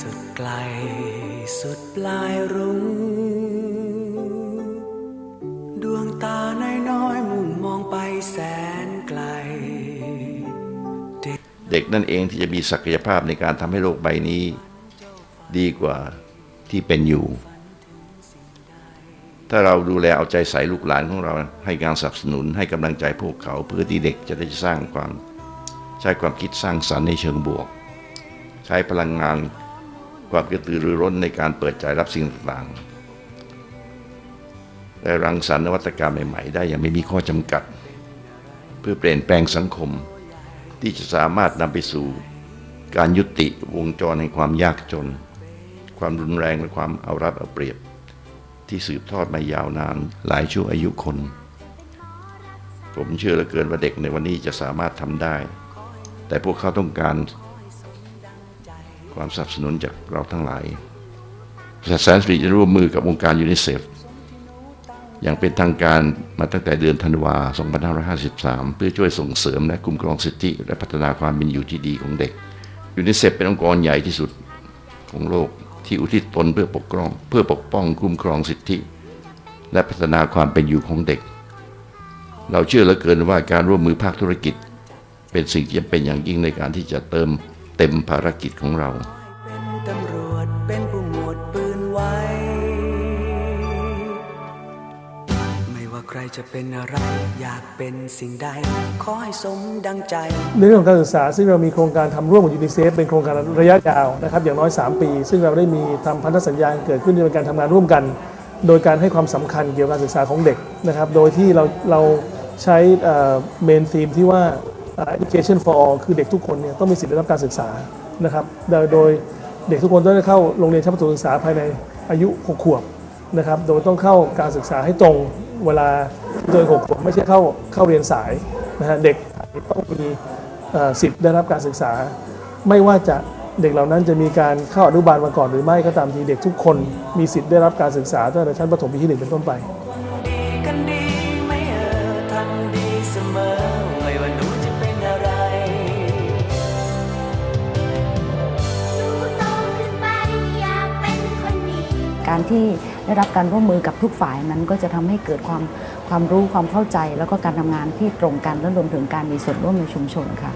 สุดไกล สุดปลายรุ้งดวงตาน้อยๆมุ่งมองไปแสนไกลเด็กเด็กนั่นเองที่จะมีศักยภาพในการทำให้โลกใบนี้ ดีกว่าที่เป็นอยู่ ถ้าเราดูแลเอาใจใส่ลูกหลานของเราให้การสนับสนุนให้กำลังใจพวกเขาเพื่อที่เด็กจะได้สร้างความใช้ความคิดสร้างสรรค์ในเชิงบวก ใช้พลังงาน ความกระตือรือร้นในการเปิดใจรับสิ่งต่างๆและรังสรรค์นวัตกรรมใหม่ๆ ได้อย่างไม่มีข้อจำกัด เพื่อเปลี่ยนแปลงสังคม ที่จะสามารถนำไปสู่การยุติวงจรแห่งความยากจน ความรุนแรงและความเอารัดเอาเปรียบ ที่สืบทอดมายาวนานหลายชั่วอายุคน ผมเชื่อเหลือเกินว่าเด็กในวันนี้จะสามารถทำได้ แต่พวกเขาต้องการ ความสนับสนุนจากเราทั้งหลายแสนสตรีจะร่วมมือกับองค์การยูนิเซฟอย่างเป็นทางการมาตั้งแต่เดือนธันวา 2553 เพื่อช่วยส่งเสริมและคุ้มครองสิทธิ และพัฒนาความเป็นอยู่ที่ดีของเด็กยูนิเซฟเป็นองค์กรใหญ่ที่สุดของโลกที่อุทิศตนเพื่อปกป้อง เพื่อปกป้องคุ้มครองสิทธิ และพัฒนาความเป็นอยู่ของเด็ก เราเชื่อเหลือเกินว่าการร่วมมือภาคธุรกิจ เป็นสิ่งที่จำเป็นอย่างยิ่งในการที่จะเติม เต็มภารกิจของเราเป็นตำรวจเป็นผู้หมวดปืนไว้ไม่ว่าใครจะเป็นอะไรอยากเป็นสิ่งใดขอให้สมดังใจ ในเรื่องของการศึกษาซึ่งเรามีโครงการทำร่วมกับยูนิเซฟเป็นโครงการระยะยาวนะครับอย่างน้อย 3 ปี ซึ่งเราได้มีทำพันธสัญญาเกิดขึ้นในการทำงานร่วมกัน โดยการให้ความสำคัญเกี่ยวกับการศึกษาของเด็กนะครับโดยที่เราเราใช้เมนธีมที่ว่าเอ่อ education for all คือเด็กทุกคนเนี่ยต้องมีสิทธิได้รับการศึกษานะครับโดยโดยเด็กทุกคนต้องได้เข้าโรงเรียนชั้นประถมศึกษาภายในอายุ 6 ขวบนะครับโดยต้องเข้าการศึกษาให้ตรงเวลาโดย 6 ขวบไม่ใช่เข้าเข้าเรียนสายนะฮะเด็กต้องมีสิทธิ์ได้รับการศึกษา ไม่ว่าจะเด็กเหล่านั้นจะมีการเข้าอนุบาลมาก่อนหรือไม่ก็ตามทีเด็กทุกคนมีสิทธิ์ได้รับการศึกษาตั้งแต่ชั้นประถมปีที่หนึ่งเป็นต้นไป การที่ได้รับการร่วมมือกับทุกฝ่ายนั้นก็จะทำให้เกิดความความรู้ความเข้าใจ แล้วก็การทำงานที่ตรงกันและรวมถึงการมีส่วนร่วมในชุมชนค่ะ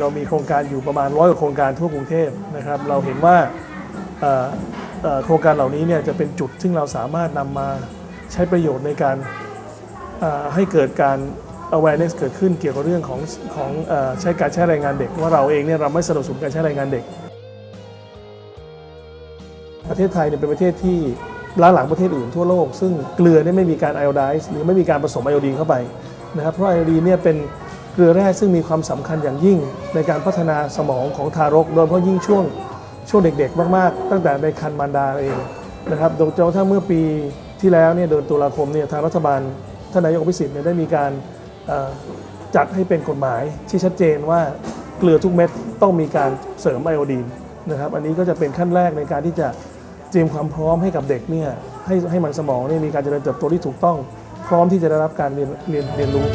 เรามีโครงการอยู่ประมาณร้อยกว่าโครงการทั่วกรุงเทพนะครับ เราเห็นว่าโครงการเหล่านี้เนี่ยจะเป็นจุดซึ่งเราสามารถนำมาใช้ประโยชน์ในการให้เกิดการ awareness เกิดขึ้นเกี่ยวกับเรื่องของของอใช้การใช้แรงงานเด็ก ว่าเราเองเนี่ยเราไม่สนับสนุนการใช้แรงงานเด็ก ประเทศไทยเนี่ยเป็นประเทศที่ล้าหลังประเทศอื่นทั่วโลก ซึ่งเกลือเนี่ยไม่มีการไอโอไดซ์หรือไม่มีการผสมไอโอดีนเข้าไปนะครับเพราะไอโอดีนเนี่ยเป็นเกลือแร่ซึ่งมีความสำคัญอย่างยิ่งในการพัฒนาสมองของทารกโดยเฉพาะยิ่งช่วงช่วงเด็กๆ มากๆ ตั้งแต่ในครรภ์มารดาเองนะครับโดยเฉพาะถ้าเมื่อปีที่แล้วเนี่ยเดือนตุลาคมเนี่ยทางรัฐบาลท่านนายกอภิสิทธิ์เนี่ยได้มีการ จัดให้เป็นกฎหมายที่ชัดเจนว่าเกลือทุกเม็ดต้องมีการเสริมไอโอดีนนะครับ อันนี้ก็จะเป็นขั้นแรกในการที่จะเตรียมความพร้อมให้กับเด็กเนี่ยให้ให้มันสมองเนี่ยมีการเจริญเติบโตที่ถูกต้อง พร้อมที่จะได้รับการเรียนเรียนเรียนรู้